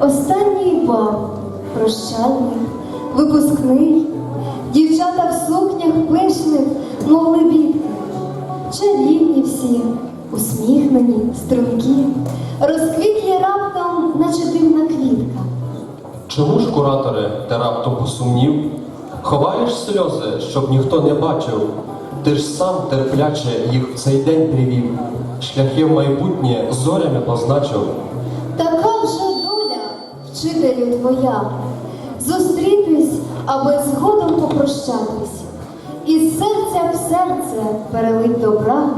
Останній бал, прощальний, випускний, дівчата в сукнях пишних, мов лебідки, чарівні всі, усміхнені, стрункі, розквітлі раптом, наче дивна квітка. Чому ж, кураторе, ти раптом посумнів? Ховаєш сльози, щоб ніхто не бачив. Ти ж сам терпляче їх в цей день привів, шляхи в майбутнє зорями позначив. Вчителю твоя, зустрітись, аби згодом попрощатись, із серця в серце перелить добра,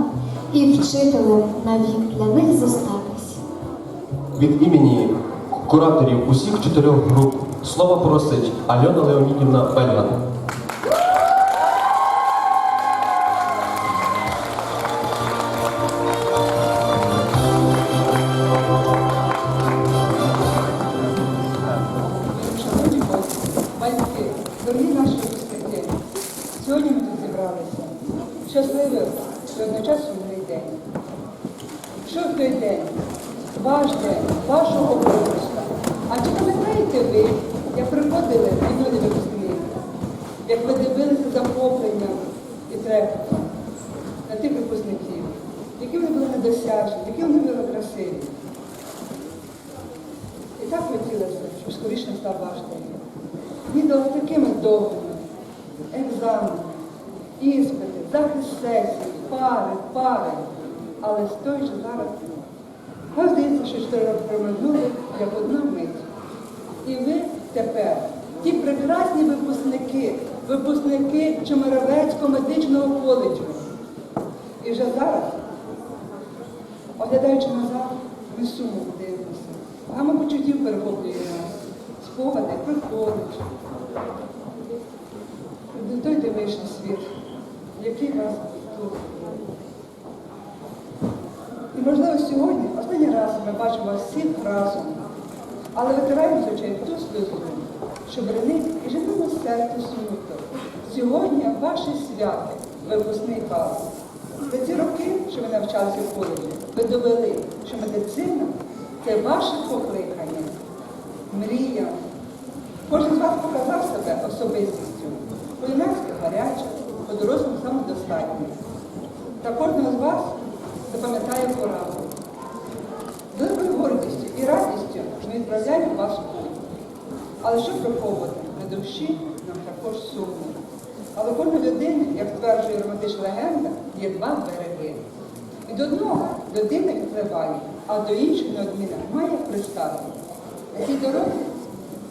і вчителем навік для них зостатись. Від імені кураторів усіх чотирьох груп слово просить Альона Леонідівна Бельган. Щасливий і одночасно сумний день. Що в той день? Ваш день, вашого випуска. А чи пам'ятаєте ви, як приходили віднові випускники, як ви дивилися захопленням і трепетом на тих випускників, які вони були недосяжні, які вони були красиві. І так хотілося, щоб скоріше настав ваш день. З такими довгими, екзамени, іспити, захист пари, пари. Але з той же зараз, здається, що чотири проминули, як одна мить. І ви тепер, ті прекрасні випускники, випускники Чемеровецького медичного коледжу. І вже зараз Оглядаючи назад, ми суму дивимося. Гама почуттів перехоплює нас. Спогади коледж. До той дивишній світ, який вас тут. І можливо сьогодні, останній раз ми бачимо всіх разом, але витираємо з очей ту сльозу, що бренить і живемо серце смуток. Сьогодні ваше свято, випускний бал. За ці роки, що ви навчалися в коледжі, ви довели, що медицина це ваше покликання, мрія. Кожен з вас показав себе особистістю. По-юнацьки гаряче, по-дорослому самодостатньо. Та кожного з вас запам'ятає пораду. Великою гордістю і радістю ми відправляємо вас в путь. Але щоб приховувати на душі, нам також сумно. Але кожна людина, як стверджує романтична легенда, є два береги. Від одного людина відпливає, а до іншого неодмінно має пристати. На цій дорозі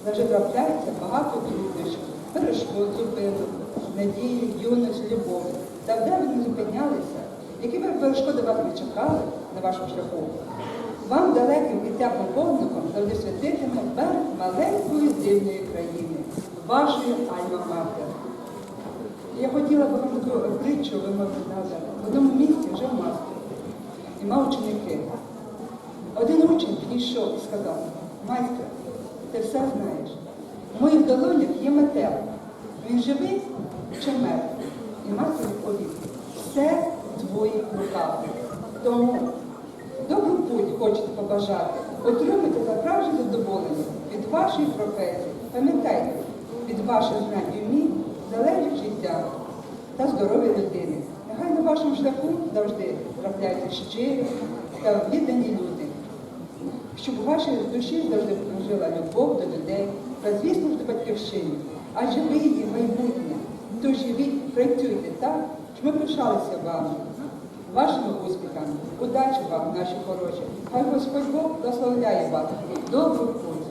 завжди трапляється багато труднощів, перешкод, зупинок, надії, юності, любові. Та де ви не зупинялися, які б перешкоди вас не чекали на вашому шляху? Вам далеким і теплим вогником завжди святитиме берег маленької дивної країни, вашої альма-матер. Я хотіла б вам таку притчу вимовляти. В одному місці вже мастер. І мав ученики. Один учень підійшов і сказав, майстер, ти все знаєш. В моїх долонях є метел. Він живий чи мертвий? І майстер відповів, все в твоїх руках. Тому добру путь хочете побажати, отримайте справжнє задоволення від вашої професії. Пам'ятайте, від ваших знань і вмінь залежить життя та здоров'я людини. Нехай на вашому шляху завжди трапляються щирі та віддані люди, щоб у вашій душі завжди жила любов до людей та, звісно, до батьківщини. Адже ви її майбутнє. Живіть, працюйте так, щоб ми пишалися вами, вашими успіхами. Удачі вам, наші хороші. Хай Господь Бог благословляє вас. Добру путь.